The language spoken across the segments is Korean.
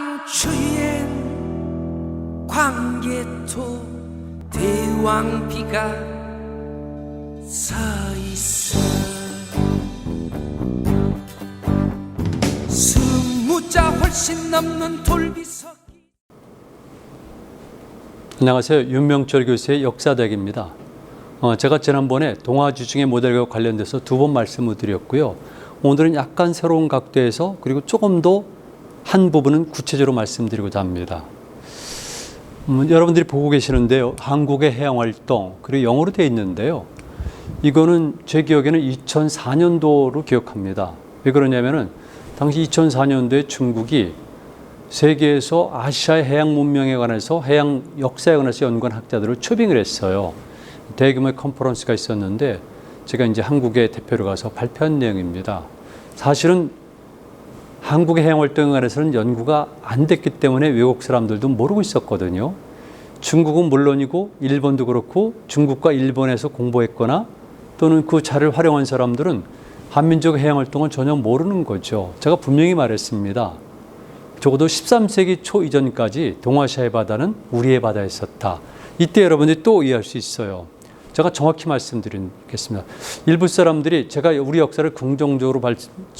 만추엔 광개토 대왕비가 서 있어 스무자 훨씬 넘는 돌비석 안녕하세요. 윤명철 교수의 역사대학입니다. 어, 제가 지난번에 동아지중해 모델과 관련돼서 두 번 말씀을 드렸고요. 오늘은 약간 새로운 각도에서 그리고 조금 더 한 부분은 구체적으로 말씀드리고자 합니다. 음, 여러분들이 보고 계시는데요. 한국의 해양활동, 그리고 영어로 되어 있는데요. 이거는 제 기억에는 2004년도로 기억합니다. 왜 그러냐면은 당시 2004년도에 중국이 세계에서 아시아의 해양 문명에 관해서 해양 역사에 관해서 연구한 학자들을 초빙을 했어요. 대규모의 컨퍼런스가 있었는데 제가 이제 한국에 대표로 가서 발표한 내용입니다. 사실은 한국의 해양 활동에 관해서는 연구가 안 됐기 때문에 외국 사람들도 모르고 있었거든요. 중국은 물론이고 일본도 그렇고 중국과 일본에서 공부했거나 또는 그 자를 활용한 사람들은 한민족 해양 활동을 전혀 모르는 거죠. 제가 분명히 말했습니다. 적어도 13세기 초 이전까지 동아시아의 바다는 우리의 바다였었다. 이때 여러분들이 또 이해할 수 있어요. 제가 정확히 말씀드리겠습니다. 일부 사람들이 제가 우리 역사를 긍정적으로 발-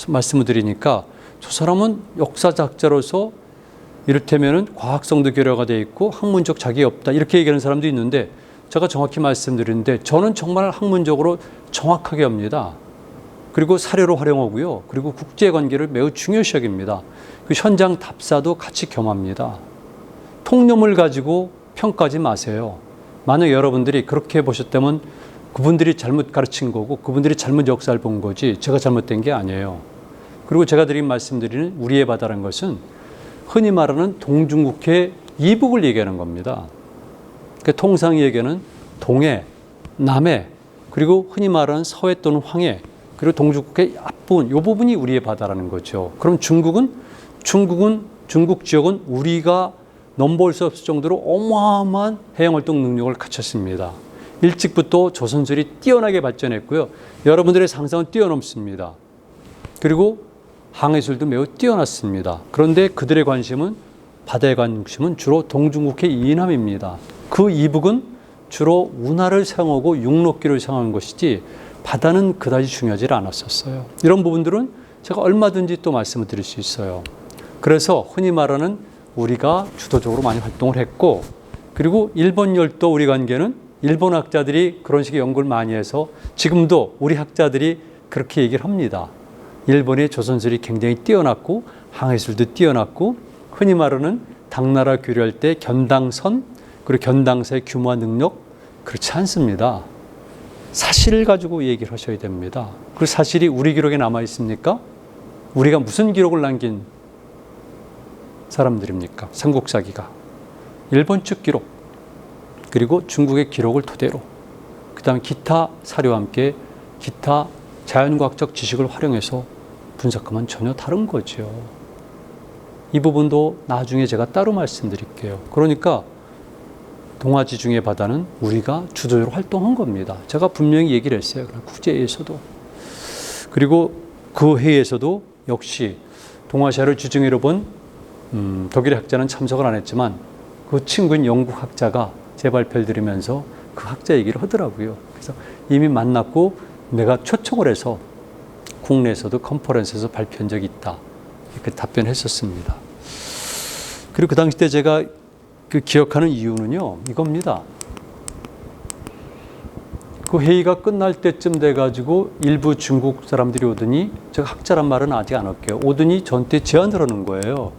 말씀을 드리니까 저 사람은 역사작자로서 이를테면은 과학성도 결여가 돼 있고 학문적 자격이 없다 이렇게 얘기하는 사람도 있는데 제가 정확히 말씀드리는데 저는 정말 학문적으로 정확하게 합니다. 그리고 사료로 활용하고요. 그리고 국제 관계를 매우 중요시 여깁니다. 그 현장 답사도 같이 겸합니다. 통념을 가지고 평가하지 마세요. 만약 여러분들이 그렇게 보셨다면 그분들이 잘못 가르친 거고 그분들이 잘못 역사를 본 거지 제가 잘못된 게 아니에요. 그리고 제가 드린 말씀드리는 우리의 바다라는 것은 흔히 말하는 동중국해 이북을 얘기하는 겁니다. 그 통상 얘기는 동해, 남해, 그리고 흔히 말하는 서해 또는 황해, 그리고 동중국해 앞부분, 이 부분이 우리의 바다라는 거죠. 그럼 중국은 중국은 중국 지역은 우리가 넘볼 수 없을 정도로 어마어마한 해양 활동 능력을 갖췄습니다. 일찍부터 조선술이 뛰어나게 발전했고요. 여러분들의 상상은 뛰어넘습니다. 그리고 항해술도 매우 뛰어났습니다. 그런데 그들의 관심은 바다의 관심은 주로 동중국해 이남입니다. 그 이북은 주로 운하를 사용하고 육로길을 사용하는 것이지 바다는 그다지 중요하지 않았었어요. 이런 부분들은 제가 얼마든지 또 말씀을 드릴 수 있어요. 그래서 흔히 말하는 우리가 주도적으로 많이 활동을 했고 그리고 일본 열도 우리 관계는 일본 학자들이 그런 식의 연구를 많이 해서 지금도 우리 학자들이 그렇게 얘기를 합니다. 일본의 조선술이 굉장히 뛰어났고 항해술도 뛰어났고 흔히 말하는 당나라 교류할 때 견당선 그리고 견당사의 규모와 능력 그렇지 않습니다. 사실을 가지고 얘기를 하셔야 됩니다. 그 사실이 우리 기록에 남아 있습니까? 우리가 무슨 기록을 남긴 사람들입니까? 삼국사기가 일본 측 기록 그리고 중국의 기록을 토대로 그 다음에 기타 사료와 함께 기타 자연과학적 지식을 활용해서 분석하면 전혀 다른 거죠. 이 부분도 나중에 제가 따로 말씀드릴게요. 그러니까 동아지중해 바다는 우리가 주도적으로 활동한 겁니다. 제가 분명히 얘기를 했어요. 국제에서도. 그리고 그 회의에서도 역시 동아시아를 주중해로 본 음, 독일의 학자는 참석을 안 했지만 그 친구인 영국 학자가 제 발표를 들으면서 그 학자 얘기를 하더라고요. 그래서 이미 만났고 내가 초청을 해서 국내에서도 컨퍼런스에서 발표한 적이 있다. 이렇게 답변했었습니다. 그리고 그 당시 때 제가 그 기억하는 이유는요, 이겁니다. 그 회의가 끝날 때쯤 돼가지고 일부 중국 사람들이 오더니 제가 학자란 말은 아직 안 할게요. 오더니 저한테 제안을 하는 거예요.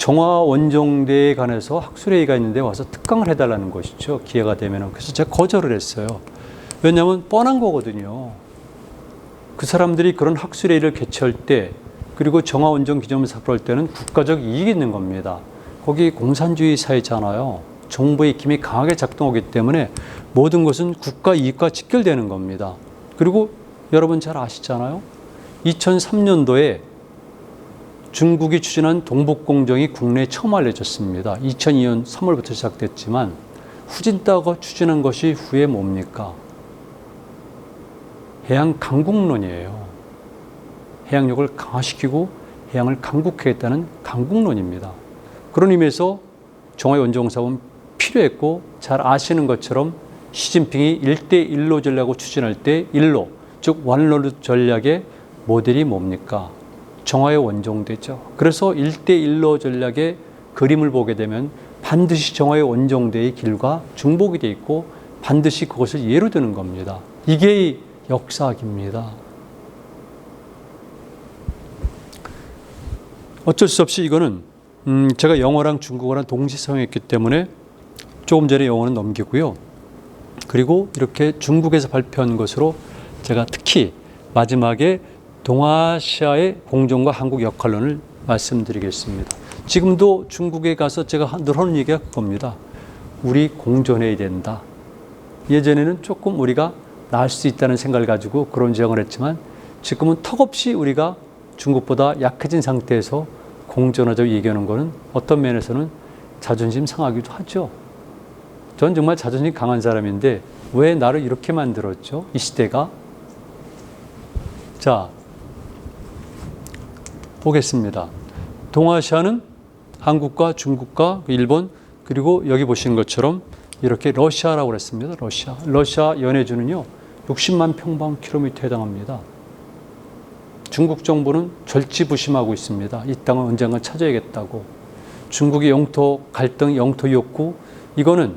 정화 원정대에 관해서 학술회의가 있는데 와서 특강을 해달라는 것이죠. 기회가 되면은. 그래서 제가 거절을 했어요. 왜냐하면 뻔한 거거든요. 그 사람들이 그런 학술회의를 개최할 때 그리고 정화 원정 기념을 삭발할 때는 국가적 이익이 있는 겁니다. 거기 공산주의 사회잖아요. 정부의 힘이 강하게 작동하기 때문에 모든 것은 국가 이익과 직결되는 겁니다. 그리고 여러분 잘 아시잖아요. 2003년도에 중국이 추진한 동북공정이 국내에 처음 알려졌습니다. 2002년 3월부터 시작됐지만 후진타가 추진한 것이 후에 뭡니까? 해양 강국론이에요. 해양력을 강화시키고 해양을 강국하겠다는 강국론입니다. 그런 의미에서 정화의 원정사업은 필요했고 잘 아시는 것처럼 시진핑이 1대1로 전략을 추진할 때 1로 즉 완로 전략의 모델이 뭡니까? 정화의 원정대죠. 그래서 1대1로 전략의 그림을 보게 되면 반드시 정화의 원정대의 길과 중복이 돼 있고 반드시 그것을 예로 드는 겁니다. 이게 역사학입니다. 어쩔 수 없이 이거는 음, 제가 영어랑 중국어랑 동시 사용했기 때문에 조금 전에 영어는 넘기고요. 그리고 이렇게 중국에서 발표한 것으로 제가 특히 마지막에 동아시아의 공존과 한국 역할론을 말씀드리겠습니다. 지금도 중국에 가서 제가 늘 하는 얘기가 그겁니다. 우리 공존해야 된다. 예전에는 조금 우리가 나을 수 있다는 생각을 가지고 그런 지적을 했지만 지금은 턱없이 우리가 중국보다 약해진 상태에서 공존하자고 얘기하는 것은 어떤 면에서는 자존심 상하기도 하죠. 전 정말 자존심 강한 사람인데 왜 나를 이렇게 만들었죠? 이 시대가. 자, 보겠습니다. 동아시아는 한국과 중국과 일본 그리고 여기 보시는 것처럼 이렇게 러시아라고 그랬습니다. 러시아. 러시아 연해주는요. 60만 평방킬로미터에 해당합니다. 중국 정부는 절치부심하고 있습니다. 이 땅을 언젠가 찾아야겠다고. 중국의 영토 갈등, 영토 욕구 이거는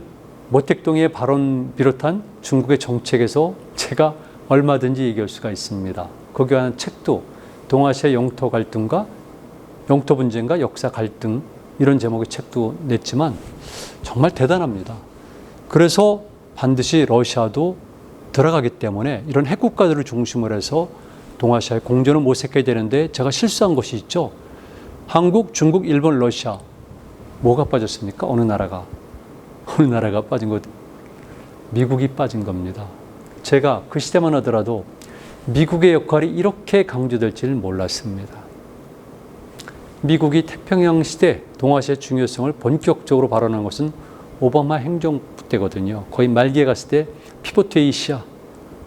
모택동의 발언 비롯한 중국의 정책에서 제가 얼마든지 얘기할 수가 있습니다. 거기에 관한 책도 동아시아 영토 갈등과 영토 분쟁과 역사 갈등 이런 제목의 책도 냈지만 정말 대단합니다. 그래서 반드시 러시아도 들어가기 때문에 이런 핵국가들을 중심으로 해서 동아시아의 공존을 모색해야 되는데 제가 실수한 것이 있죠. 한국, 중국, 일본, 러시아 뭐가 빠졌습니까? 어느 나라가 어느 나라가 빠진 것 미국이 빠진 겁니다. 제가 그 시대만 하더라도 미국의 역할이 이렇게 강조될지를 몰랐습니다. 미국이 태평양 시대 동아시아의 중요성을 본격적으로 발언한 것은 오바마 행정부 때거든요. 거의 말기에 갔을 때 피보트 에이시아.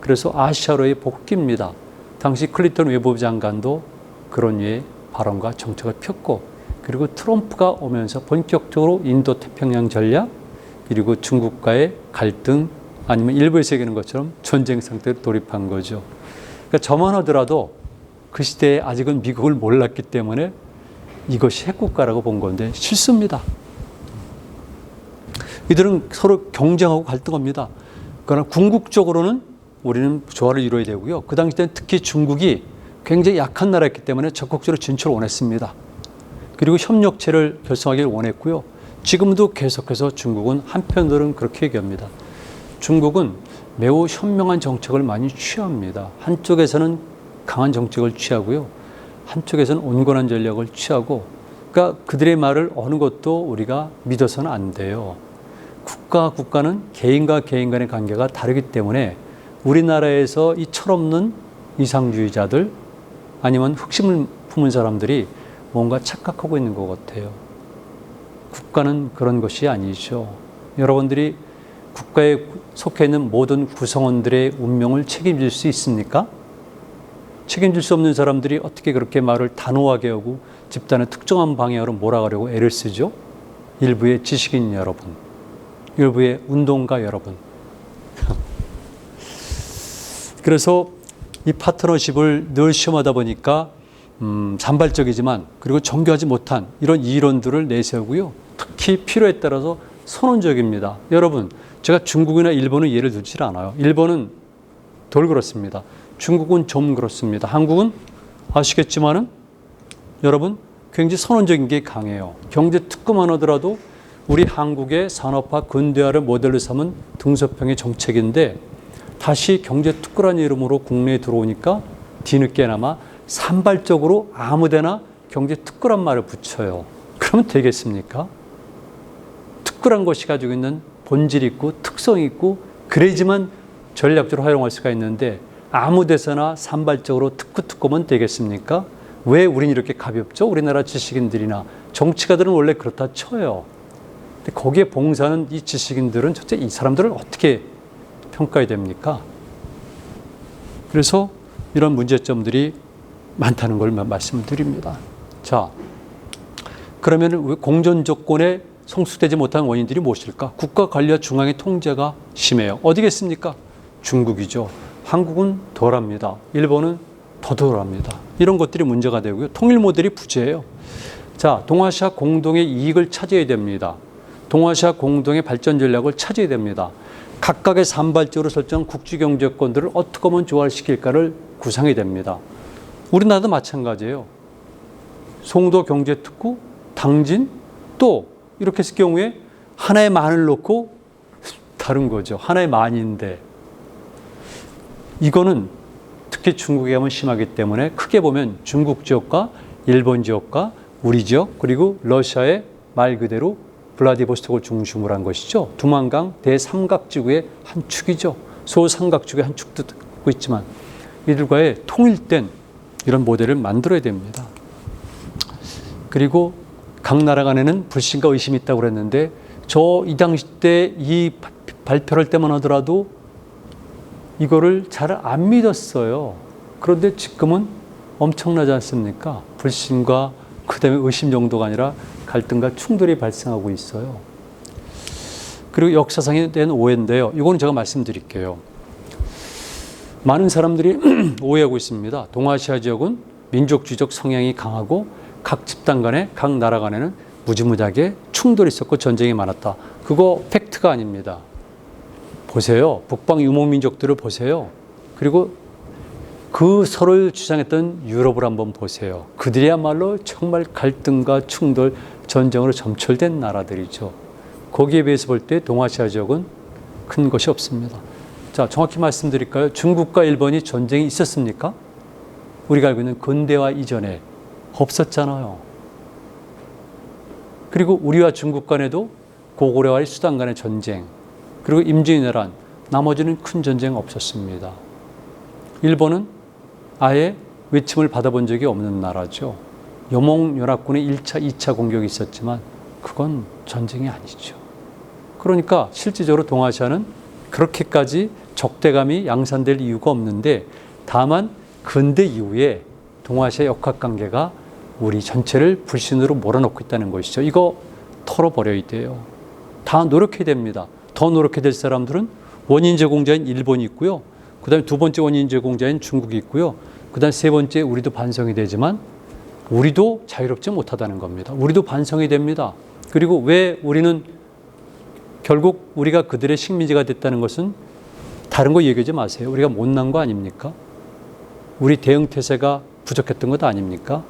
그래서 아시아로의 복귀입니다. 당시 클린턴 외무부 장관도 그런 류의 발언과 정책을 폈고 그리고 트럼프가 오면서 본격적으로 인도 태평양 전략 그리고 중국과의 갈등 아니면 일부에서 얘기하는 것처럼 전쟁 상태로 돌입한 거죠. 그러니까 저만 하더라도 그 시대에 아직은 미국을 몰랐기 때문에 이것이 핵국가라고 본 건데 실수입니다. 이들은 서로 경쟁하고 갈등합니다. 그러나 궁극적으로는 우리는 조화를 이루어야 되고요. 그 당시 때는 특히 중국이 굉장히 약한 나라였기 때문에 적극적으로 진출을 원했습니다. 그리고 협력체를 결성하기를 원했고요. 지금도 계속해서 중국은 한편으로는 그렇게 얘기합니다. 중국은 매우 현명한 정책을 많이 취합니다. 한쪽에서는 강한 정책을 취하고요. 한쪽에서는 온건한 전략을 취하고 그러니까 그들의 말을 어느 것도 우리가 믿어서는 안 돼요. 국가 국가는 개인과 개인 간의 관계가 다르기 때문에 우리나라에서 이 철없는 이상주의자들 아니면 흑심을 품은 사람들이 뭔가 착각하고 있는 것 같아요. 국가는 그런 것이 아니죠. 여러분들이 국가에 속해 있는 모든 구성원들의 운명을 책임질 수 있습니까? 책임질 수 없는 사람들이 어떻게 그렇게 말을 단호하게 하고 집단의 특정한 방향으로 몰아가려고 애를 쓰죠? 일부의 지식인 여러분, 일부의 운동가 여러분. 그래서 이 파트너십을 늘 시험하다 보니까 음, 산발적이지만 그리고 정교하지 못한 이런 이론들을 내세우고요. 특히 필요에 따라서 선언적입니다. 여러분, 제가 중국이나 일본은 예를 들지 않아요. 일본은 덜 그렇습니다. 중국은 좀 그렇습니다. 한국은 아시겠지만은 여러분 굉장히 선언적인 게 강해요. 경제 특구만 하더라도 우리 한국의 산업화 근대화를 모델로 삼은 등서평의 정책인데 다시 경제 특구라는 이름으로 국내에 들어오니까 뒤늦게나마 산발적으로 아무데나 경제 특구란 말을 붙여요. 그러면 되겠습니까? 특구란 것이 가지고 있는 본질 있고 특성 있고 그래야지만 전략적으로 활용할 수가 있는데 아무 데서나 산발적으로 특구 특구면 되겠습니까? 왜 우린 이렇게 가볍죠? 우리나라 지식인들이나 정치가들은 원래 그렇다 쳐요. 근데 거기에 봉사하는 이 지식인들은 도대체 이 사람들을 어떻게 평가해야 됩니까? 그래서 이런 문제점들이 많다는 걸 말씀을 드립니다. 자, 그러면 왜 공전 조건에 성숙되지 못한 원인들이 무엇일까? 국가 관리와 중앙의 통제가 심해요. 어디겠습니까? 중국이죠. 한국은 덜합니다. 일본은 더 덜합니다. 이런 것들이 문제가 되고요. 통일 모델이 부재예요. 자, 동아시아 공동의 이익을 찾아야 됩니다. 동아시아 공동의 발전 전략을 찾아야 됩니다. 각각의 산발적으로 설정한 국지경제권들을 어떻게 하면 조화시킬까를 구상해야 됩니다. 우리나라도 마찬가지예요. 송도 경제특구, 당진, 또 이렇게 했을 경우에 하나의 만을 놓고 다른 거죠. 하나의 만인데 이거는 특히 중국에 가면 심하기 때문에 크게 보면 중국 지역과 일본 지역과 우리 지역 그리고 러시아의 말 그대로 블라디보스톡을 중심으로 한 것이죠. 두만강 대삼각지구의 한 축이죠. 소삼각지구의 한 축도 있고 있지만 이들과의 통일된 이런 모델을 만들어야 됩니다. 그리고 각 나라 간에는 불신과 의심이 있다고 그랬는데 저 이 당시 때 이 발표를 할 때만 하더라도 이거를 잘 안 믿었어요. 그런데 지금은 엄청나지 않습니까? 불신과 그다음에 의심 정도가 아니라 갈등과 충돌이 발생하고 있어요. 그리고 역사상에 대한 오해인데요. 이거는 제가 말씀드릴게요. 많은 사람들이 오해하고 있습니다. 동아시아 지역은 민족주의적 성향이 강하고 각 집단 간에 각 나라 간에는 무지무지하게 충돌이 있었고 전쟁이 많았다. 그거 팩트가 아닙니다. 보세요. 북방 유목 민족들을 보세요. 그리고 그 서로를 주장했던 유럽을 한번 보세요. 그들이야말로 정말 갈등과 충돌, 전쟁으로 점철된 나라들이죠. 거기에 비해서 볼 때 동아시아 지역은 큰 것이 없습니다. 자, 정확히 말씀드릴까요? 중국과 일본이 전쟁이 있었습니까? 우리가 알고 있는 근대화 이전에 없었잖아요. 그리고 우리와 중국 간에도 고구려와의 수단 간의 전쟁, 그리고 임진왜란, 나머지는 큰 전쟁 없었습니다. 일본은 아예 외침을 받아본 적이 없는 나라죠. 여몽연합군의 1차, 2차 공격이 있었지만 그건 전쟁이 아니죠. 그러니까 실질적으로 동아시아는 그렇게까지 적대감이 양산될 이유가 없는데 다만 근대 이후에 동아시아 역학 관계가 우리 전체를 불신으로 몰아넣고 있다는 것이죠. 이거 털어버려야 돼요. 다 노력해야 됩니다. 더 노력해야 될 사람들은 원인 제공자인 일본이 있고요. 그 다음에 두 번째 원인 제공자인 중국이 있고요. 그 다음에 세 번째 우리도 반성이 되지만 우리도 자유롭지 못하다는 겁니다. 우리도 반성이 됩니다. 그리고 왜 우리는 결국 우리가 그들의 식민지가 됐다는 것은 다른 거 얘기하지 마세요. 우리가 못난 거 아닙니까? 우리 대응 태세가 부족했던 것 아닙니까?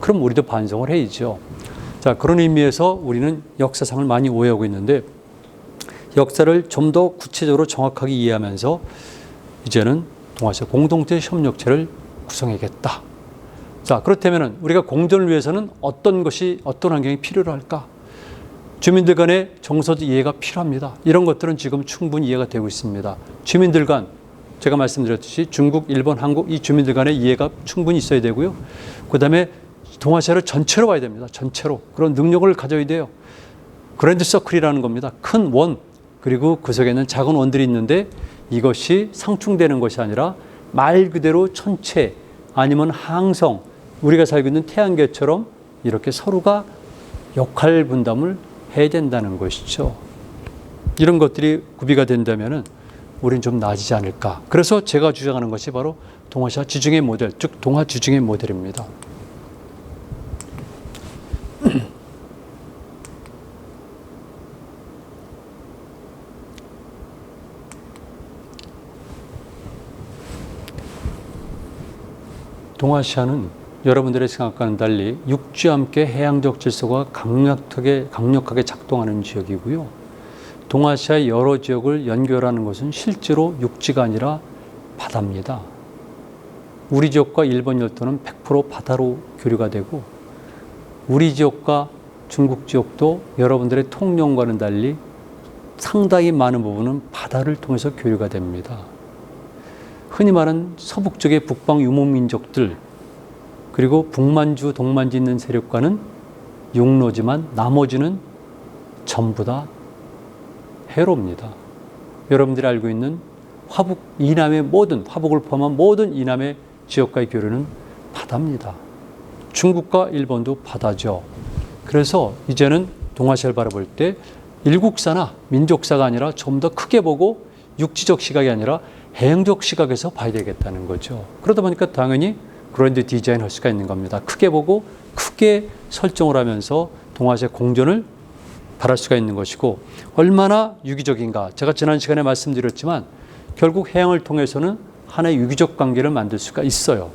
그럼 우리도 반성을 해야죠. 자, 그런 의미에서 우리는 역사상을 많이 오해하고 있는데 역사를 좀 더 구체적으로 정확하게 이해하면서 이제는 동아시아 공동체 협력체를 구성해야겠다. 자, 그렇다면 우리가 공존을 위해서는 어떤 것이 어떤 환경이 필요로 할까? 주민들 간의 정서적 이해가 필요합니다. 이런 것들은 지금 충분히 이해가 되고 있습니다. 주민들 간 제가 말씀드렸듯이 중국, 일본, 한국 이 주민들 간의 이해가 충분히 있어야 되고요. 그다음에 동아시아를 전체로 봐야 됩니다. 전체로 그런 능력을 가져야 돼요. 그랜드 서클이라는 겁니다. 큰 원, 그리고 그 속에 는 작은 원들이 있는데 이것이 상충되는 것이 아니라 말 그대로 천체 아니면 항성 우리가 살고 있는 태양계처럼 이렇게 서로가 역할 분담을 해야 된다는 것이죠. 이런 것들이 구비가 된다면은 우리는 좀 나아지지 않을까. 그래서 제가 주장하는 것이 바로 동아시아 지중해 모델, 즉 동아 지중해 모델입니다. 동아시아는 여러분들의 생각과는 달리 육지와 함께 해양적 질서가 강력하게, 강력하게 작동하는 지역이고요. 동아시아의 여러 지역을 연결하는 것은 실제로 육지가 아니라 바다입니다. 우리 지역과 일본 열도는 100% 바다로 교류가 되고 우리 지역과 중국 지역도 여러분들의 통영과는 달리 상당히 많은 부분은 바다를 통해서 교류가 됩니다. 흔히 말하는 서북 쪽의 북방 유목민족들 그리고 북만주, 동만주 있는 세력과는 육로지만 나머지는 전부 다 해로입니다. 여러분들이 알고 있는 화북 이남의 모든 화북을 포함한 모든 이남의 지역과의 교류는 바다입니다. 중국과 일본도 바다죠. 그래서 이제는 동아시아를 바라볼 때 일국사나 민족사가 아니라 좀 더 크게 보고 육지적 시각이 아니라 해양적 시각에서 봐야 되겠다는 거죠. 그러다 보니까 당연히 그랜드 디자인 할 수가 있는 겁니다. 크게 보고 크게 설정을 하면서 동아시아 공존을 바랄 수가 있는 것이고 얼마나 유기적인가. 제가 지난 시간에 말씀드렸지만 결국 해양을 통해서는 하나의 유기적 관계를 만들 수가 있어요.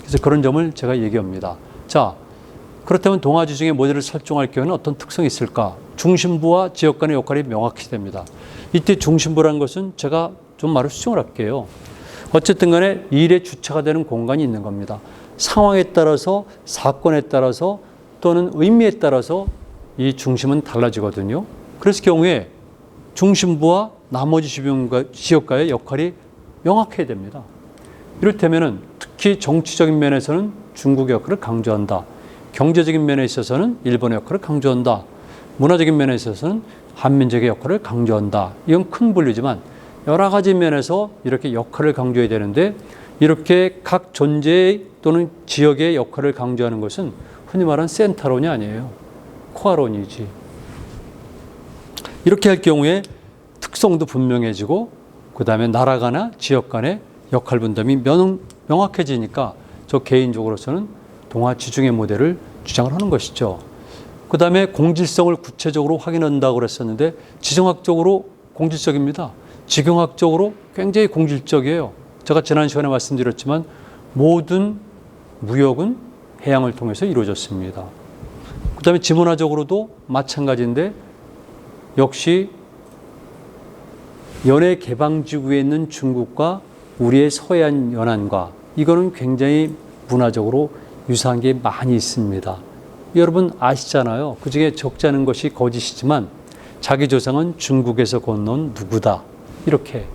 그래서 그런 점을 제가 얘기합니다. 자, 그렇다면 동아지중의 모델을 설정할 경우는 어떤 특성이 있을까? 중심부와 지역 간의 역할이 명확히 됩니다. 이때 중심부라는 것은 제가 좀 말을 수정을 할게요. 어쨌든 간에 일의 주체가 되는 공간이 있는 겁니다. 상황에 따라서 사건에 따라서 또는 의미에 따라서 이 중심은 달라지거든요. 그래서 경우에 중심부와 나머지 지역과의 역할이 명확해야 됩니다. 이를테면은 특히 정치적인 면에서는 중국의 역할을 강조한다. 경제적인 면에 있어서는 일본의 역할을 강조한다. 문화적인 면에 있어서는 한민족의 역할을 강조한다. 이건 큰 분류지만 여러 가지 면에서 이렇게 역할을 강조해야 되는데 이렇게 각 존재 또는 지역의 역할을 강조하는 것은 흔히 말하는 센터론이 아니에요. 코아론이지. 이렇게 할 경우에 특성도 분명해지고 그 다음에 나라 간나 지역 간의 역할 분담이 명, 명확해지니까 저 개인적으로서는 동아 지중해 모델을 주장을 하는 것이죠. 그 다음에 공질성을 구체적으로 확인한다고 그랬었는데 지정학적으로 공질적입니다. 지경학적으로 굉장히 공질적이에요. 제가 지난 시간에 말씀드렸지만 모든 무역은 해양을 통해서 이루어졌습니다. 그 다음에 지문화적으로도 마찬가지인데 역시 연해 개방 지구에 있는 중국과 우리의 서해안 연안과 이거는 굉장히 문화적으로 유사한 게 많이 있습니다. 여러분 아시잖아요. 그 중에 적지 않은 것이 거짓이지만 자기 조상은 중국에서 건너온 누구다. 이렇게.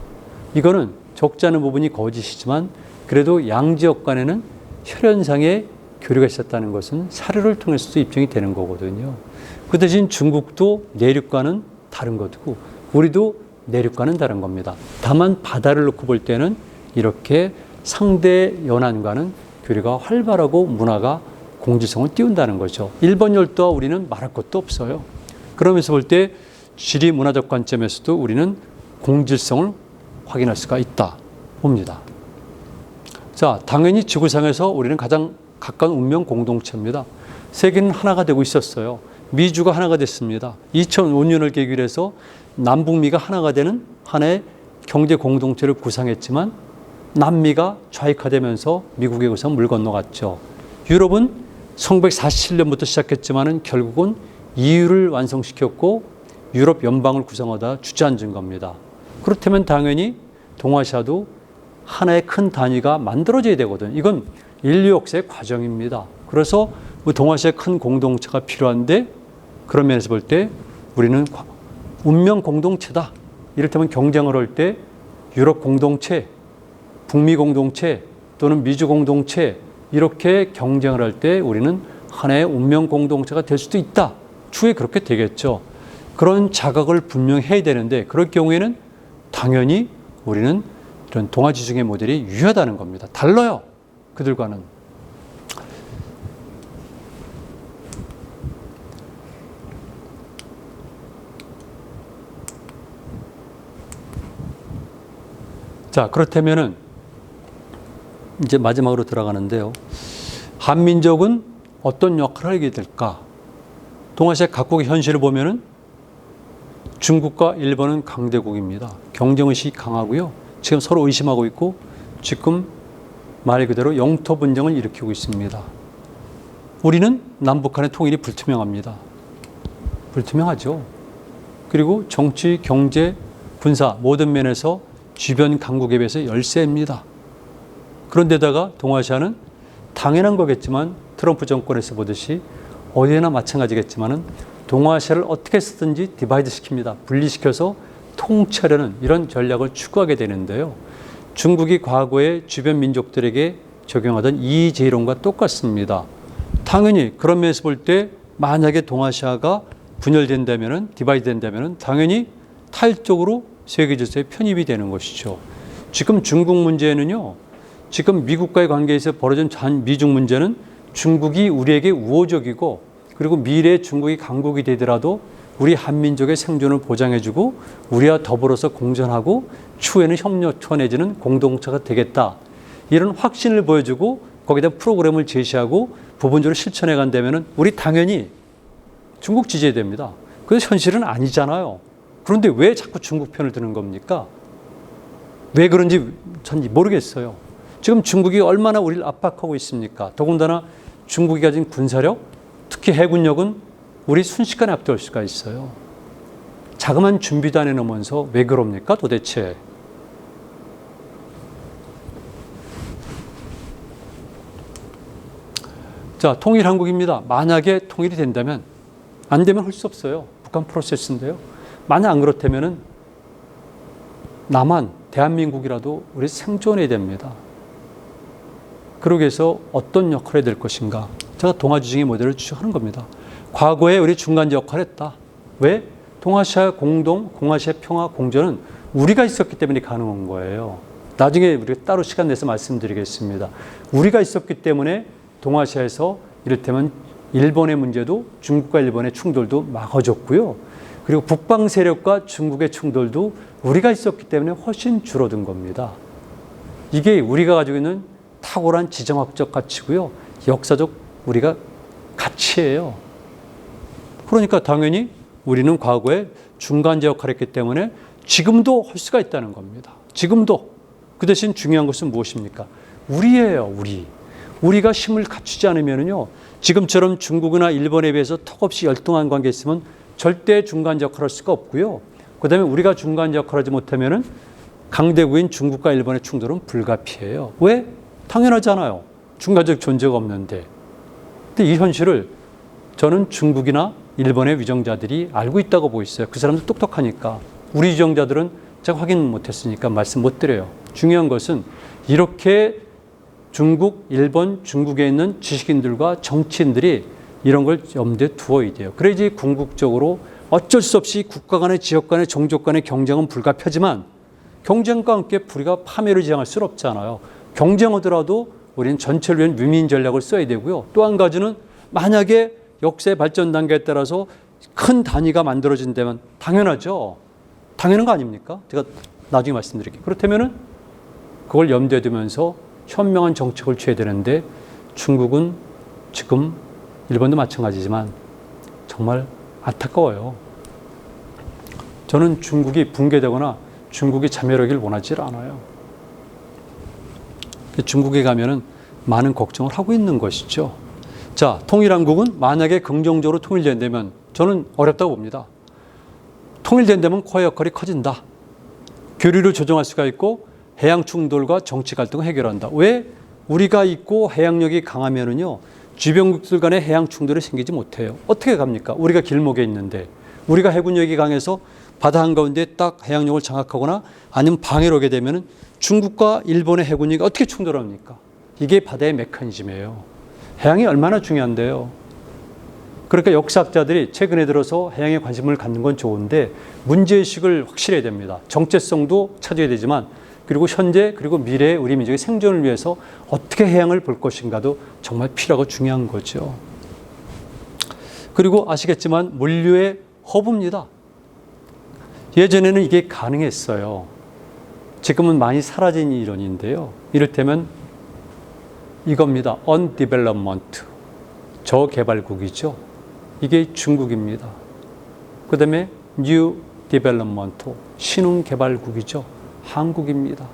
이거는 적지 않은 부분이 거짓이지만 그래도 양지역 간에는 혈연상의 교류가 있었다는 것은 사료를 통해서도 입증이 되는 거거든요. 그 대신 중국도 내륙과는 다른 거고 우리도 내륙과는 다른 겁니다. 다만 바다를 놓고 볼 때는 이렇게 상대 연안과는 교류가 활발하고 문화가 공지성을 띄운다는 거죠. 일본 열도와 우리는 말할 것도 없어요. 그러면서 볼 때 지리 문화적 관점에서도 우리는 공질성을 확인할 수가 있다 봅니다. 자, 당연히 지구상에서 우리는 가장 가까운 운명 공동체입니다. 세계는 하나가 되고 있었어요. 미주가 하나가 됐습니다. 2005년을 계기로 해서 남북미가 하나가 되는 하나의 경제 공동체를 구상했지만 남미가 좌익화되면서 미국에 우선 물 건너갔죠. 유럽은 1947년부터 시작했지만은 결국은 EU를 완성시켰고 유럽 연방을 구성하다 주저앉은 겁니다. 그렇다면 당연히 동아시아도 하나의 큰 단위가 만들어져야 되거든. 이건 인류 역사의 과정입니다. 그래서 뭐 동아시아의 큰 공동체가 필요한데 그런 면에서 볼 때 우리는 운명 공동체다. 이를테면 경쟁을 할 때 유럽 공동체, 북미 공동체 또는 미주 공동체 이렇게 경쟁을 할 때 우리는 하나의 운명 공동체가 될 수도 있다. 추후에 그렇게 되겠죠. 그런 자각을 분명히 해야 되는데 그럴 경우에는 당연히 우리는 이런 동아지중해 모델이 유효하다는 겁니다. 달라요. 그들과는. 자, 그렇다면은 이제 마지막으로 들어가는데요. 한민족은 어떤 역할을 하게 될까? 동아시아 각국의 현실을 보면은 중국과 일본은 강대국입니다. 경쟁의식이 강하고요. 지금 서로 의심하고 있고 지금 말 그대로 영토 분쟁을 일으키고 있습니다. 우리는 남북한의 통일이 불투명합니다. 불투명하죠. 그리고 정치, 경제, 군사 모든 면에서 주변 강국에 비해서 열세입니다. 그런데다가 동아시아는 당연한 거겠지만 트럼프 정권에서 보듯이 어디에나 마찬가지겠지만은 동아시아를 어떻게 쓰든지 디바이드 시킵니다. 분리시켜서 통치하려는 이런 전략을 추구하게 되는데요. 중국이 과거에 주변 민족들에게 적용하던 이재론과 똑같습니다. 당연히 그런 면에서 볼 때 만약에 동아시아가 분열된다면은 디바이드 된다면은 당연히 타일적으로 세계 질서에 편입이 되는 것이죠. 지금 중국 문제는요. 지금 미국과의 관계에서 벌어진 전 미중 문제는 중국이 우리에게 우호적이고 그리고 미래에 중국이 강국이 되더라도 우리 한민족의 생존을 보장해주고 우리와 더불어서 공존하고 추후에는 협력처 내지는 공동체가 되겠다. 이런 확신을 보여주고 거기다 프로그램을 제시하고 부분적으로 실천해 간다면 우리 당연히 중국 지지해야 됩니다. 그래서 현실은 아니잖아요. 그런데 왜 자꾸 중국 편을 드는 겁니까? 왜 그런지 전 모르겠어요. 지금 중국이 얼마나 우리를 압박하고 있습니까? 더군다나 중국이 가진 군사력, 특히 해군력은 우리 순식간에 압도할 수가 있어요. 자그만 준비도 안 해놓으면서 왜 그럽니까 도대체? 자, 통일 한국입니다. 만약에 통일이 된다면 안 되면 할 수 없어요. 북한 프로세스인데요. 만약 안 그렇다면은 남한 대한민국이라도 우리 생존해야 됩니다. 그러기 위해서 어떤 역할을 될 것인가? 제가 동아주중의 모델을 추적하는 겁니다. 과거에 우리 중간지 역할을 했다. 왜? 동아시아 공동, 동아시아 평화 공존은 우리가 있었기 때문에 가능한 거예요. 나중에 우리가 따로 시간 내서 말씀드리겠습니다. 우리가 있었기 때문에 동아시아에서 이를테면 일본의 문제도 중국과 일본의 충돌도 막아줬고요. 그리고 북방 세력과 중국의 충돌도 우리가 있었기 때문에 훨씬 줄어든 겁니다. 이게 우리가 가지고 있는 탁월한 지정학적 가치고요. 역사적 우리가 가치예요. 그러니까 당연히 우리는 과거에 중간재 역할을 했기 때문에 지금도 할 수가 있다는 겁니다. 지금도. 그 대신 중요한 것은 무엇입니까? 우리예요, 우리. 우리가 힘을 갖추지 않으면요. 지금처럼 중국이나 일본에 비해서 턱없이 열등한 관계 있으면 절대 중간재 역할을 할 수가 없고요. 그 다음에 우리가 중간재 역할을 하지 못하면은 강대국인 중국과 일본의 충돌은 불가피해요. 왜? 당연하잖아요. 중간적 존재가 없는데. 근데 이 현실을 저는 중국이나 일본의 위정자들이 알고 있다고 있어요. 그 사람들 똑똑하니까. 우리 위정자들은 제가 확인 못했으니까 말씀 못 드려요. 중요한 것은 이렇게 중국, 일본, 중국에 있는 지식인들과 정치인들이 이런 걸 염두에 두어야 돼요. 그래야지 궁극적으로 어쩔 수 없이 국가 간의 지역 간의 종족 간의 경쟁은 불가피하지만 경쟁과 함께 불이가 파멸을 지향할 수는 없잖아요. 경쟁하더라도 우리는 전체를 위한 유민 전략을 써야 되고요. 또 한 가지는 만약에 역사의 발전 단계에 따라서 큰 단위가 만들어진다면 당연하죠. 당연한 거 아닙니까? 제가 나중에 말씀드릴게요. 그렇다면은 그걸 염두에 두면서 현명한 정책을 취해야 되는데 중국은 지금 일본도 마찬가지지만 정말 안타까워요. 저는 중국이 붕괴되거나 중국이 자멸하기를 원하지 않아요. 중국에 가면은 많은 걱정을 하고 있는 것이죠. 자, 통일한국은 만약에 긍정적으로 통일된다면 저는 어렵다고 봅니다. 통일된다면 코어 역할이 커진다. 교류를 조정할 수가 있고 해양 충돌과 정치 갈등을 해결한다. 왜? 우리가 있고 해양력이 강하면은요, 주변국들 간의 해양 충돌이 생기지 못해요. 어떻게 갑니까? 우리가 길목에 있는데, 우리가 해군력이 강해서 바다 한가운데 딱 해양력을 장악하거나 아니면 방해를 오게 되면은 중국과 일본의 해군력이 어떻게 충돌합니까? 이게 바다의 메커니즘이에요. 해양이 얼마나 중요한데요. 그러니까 역사학자들이 최근에 들어서 해양에 관심을 갖는 건 좋은데 문제의식을 확실해야 됩니다. 정체성도 찾아야 되지만 그리고 현재 그리고 미래의 우리 민족의 생존을 위해서 어떻게 해양을 볼 것인가도 정말 필요하고 중요한 거죠. 그리고 아시겠지만 물류의 허브입니다. 예전에는 이게 가능했어요. 지금은 많이 사라진 이론인데요. 이를테면 이겁니다. undevelopment. 저개발국이죠. 이게 중국입니다. 그 다음에 new development. 신흥개발국이죠. 한국입니다.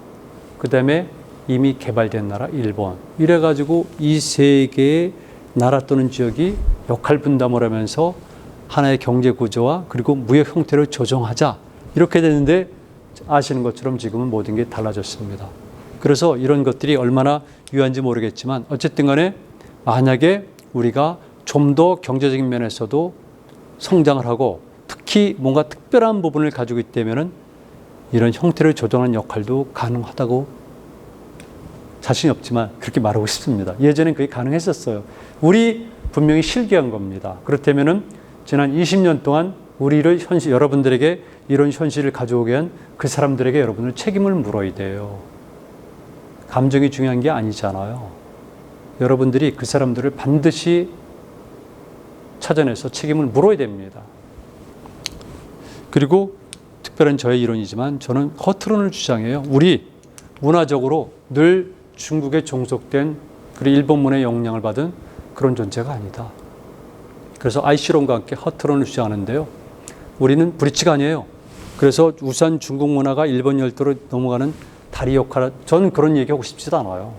그 다음에 이미 개발된 나라 일본. 이래가지고 이 세 개의 나라 또는 지역이 역할 분담을 하면서 하나의 경제 구조와 그리고 무역 형태를 조정하자. 이렇게 되는데 아시는 것처럼 지금은 모든 게 달라졌습니다. 그래서 이런 것들이 얼마나 유한지 모르겠지만 어쨌든 간에 만약에 우리가 좀 더 경제적인 면에서도 성장을 하고 특히 뭔가 특별한 부분을 가지고 있다면은 이런 형태를 조정하는 역할도 가능하다고 자신이 없지만 그렇게 말하고 싶습니다. 예전엔 그게 가능했었어요. 우리 분명히 실기한 겁니다. 그렇다면은 지난 20년 동안 우리를 현실 여러분들에게 이런 현실을 가져오게 한 그 사람들에게 여러분을 책임을 물어야 돼요. 감정이 중요한 게 아니잖아요. 여러분들이 그 사람들을 반드시 찾아내서 책임을 물어야 됩니다. 그리고 특별한 저의 이론이지만 저는 허트론을 주장해요. 우리 문화적으로 늘 중국에 종속된 그리고 일본 문화의 영향을 받은 그런 존재가 아니다. 그래서 아이시론과 함께 허트론을 주장하는데요. 우리는 브릿지가 아니에요. 그래서 우선 중국 문화가 일본 열도로 넘어가는 다리 역할, 저는 그런 얘기 하고 싶지도 않아요.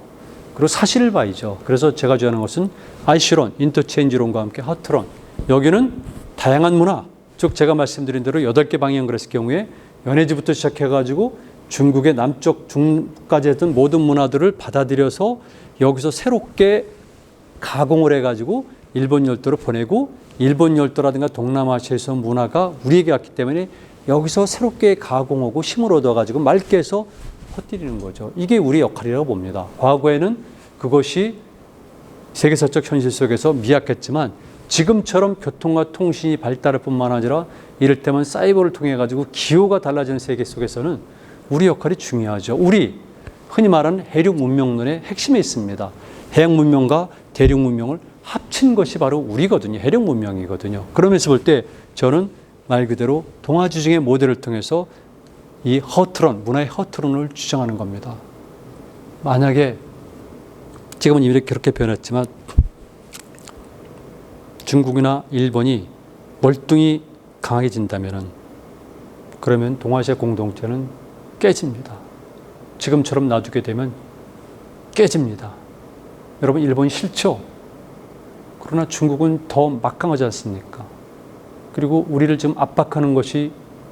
그리고 사실을 봐야죠. 그래서 제가 주장하는 것은 아이시론, 인터체인지론과 함께 허트론. 여기는 다양한 문화, 즉 제가 말씀드린 대로 여덟 개 방향 그랬을 경우에 연해지부터 시작해가지고 중국의 남쪽 중까지 했던 모든 문화들을 받아들여서 여기서 새롭게 가공을 해가지고 일본 열도로 보내고 일본 열도라든가 동남아시아에서 문화가 우리에게 왔기 때문에 여기서 새롭게 가공하고 힘을 얻어가지고 맑게 해서 퍼뜨리는 거죠. 이게 우리 역할이라고 봅니다. 과거에는 그것이 세계사적 현실 속에서 미약했지만 지금처럼 교통과 통신이 발달할 뿐만 아니라 이를테면 사이버를 통해 가지고 기호가 달라지는 세계 속에서는 우리 역할이 중요하죠. 우리 흔히 말하는 해륙 문명론의 핵심에 있습니다. 해양 문명과 대륙 문명을 합친 것이 바로 우리거든요. 해륙 문명이거든요. 그러면서 볼 때 저는 말 그대로 동아지중의 모델을 통해서 이 허트론, 문화의 허트론을 주장하는 겁니다. 만약에 지금은 이렇게 그렇게 변했지만 중국이나 일본이 월등히 강해진다면은 그러면 동아시아 공동체는 깨집니다. 지금처럼 놔두게 되면 깨집니다. 여러분 일본이 싫죠? 그러나 중국은 더 막강하지 않습니까? 그리고 우리를 지금 압박하는 것이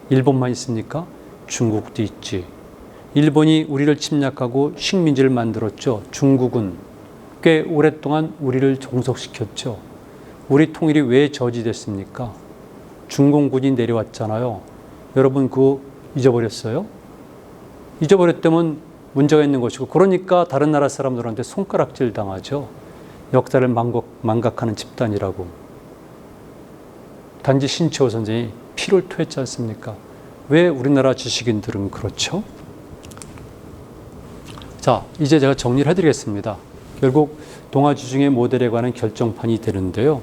일본만 있습니까? 중국도 있지. 일본이 우리를 침략하고 식민지를 만들었죠. 중국은 꽤 오랫동안 우리를 종속시켰죠. 우리 통일이 왜 저지됐습니까? 중공군이 내려왔잖아요. 여러분 그거 잊어버렸어요? 잊어버렸다면 문제가 있는 것이고 그러니까 다른 나라 사람들한테 손가락질 당하죠. 역사를 망각, 망각 하는 집단이라고. 단지 신채호 선생이 피를 토했지 않습니까? 왜 우리나라 지식인들은 그렇죠? 자, 이제 제가 정리를 해드리겠습니다. 결국 동아지중의 모델에 관한 결정판이 되는데요.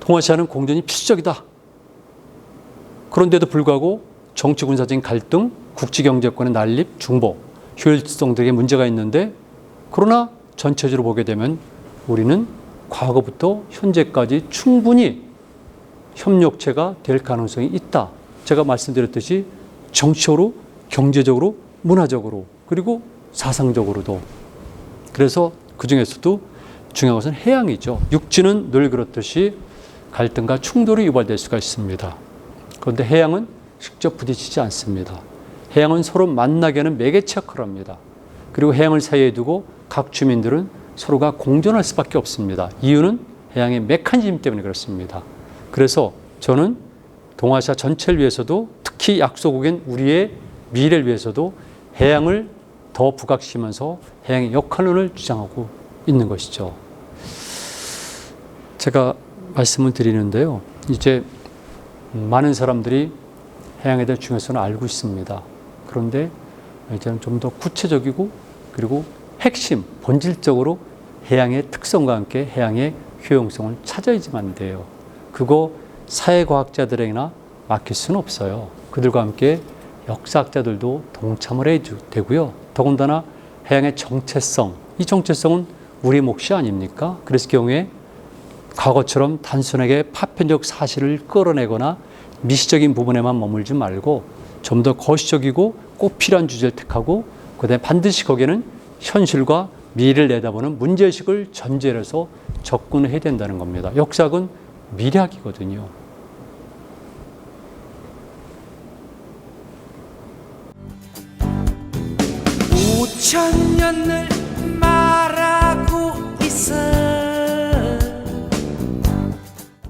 동아시아는 공존이 필수적이다. 그런데도 불구하고 정치 군사적인 갈등, 국지 경제권의 난립, 중복, 효율성 등의 문제가 있는데 그러나 전체적으로 보게 되면 우리는 과거부터 현재까지 충분히 협력체가 될 가능성이 있다. 제가 말씀드렸듯이 정치적으로, 경제적으로, 문화적으로, 그리고 사상적으로도. 그래서 그 중에서도 중요한 것은 해양이죠. 육지는 늘 그렇듯이 갈등과 충돌이 유발될 수가 있습니다. 그런데 해양은 직접 부딪히지 않습니다. 해양은 서로 만나게 하는 매개체 역할을 합니다. 그리고 해양을 사이에 두고 각 주민들은 서로가 공존할 수밖에 없습니다. 이유는 해양의 메커니즘 때문에 그렇습니다. 그래서 저는 동아시아 전체를 위해서도 특히 약소국인 우리의 미래를 위해서도 해양을 더 부각시면서 해양의 역할론을 주장하고 있는 것이죠. 제가 말씀을 드리는데요. 이제 많은 사람들이 해양에 대한 중요성을 알고 있습니다. 그런데 이제는 좀 더 구체적이고 그리고 핵심, 본질적으로 해양의 특성과 함께 해양의 효용성을 찾아야지만 돼요. 그거 사회과학자들에게나 맡길 수는 없어요. 그들과 함께 역사학자들도 동참을 해야 되고요. 더군다나 해양의 정체성, 이 정체성은 우리 몫이 아닙니까? 그랬을 경우에 과거처럼 단순하게 파편적 사실을 끌어내거나 미시적인 부분에만 머물지 말고 좀 더 거시적이고 꼭 필요한 주제를 택하고 그다음에 반드시 거기에는 현실과 미래를 내다보는 문제의식을 전제로 해서 접근해야 된다는 겁니다. 역사학은 미래학이거든요. 천년을 말하고 있어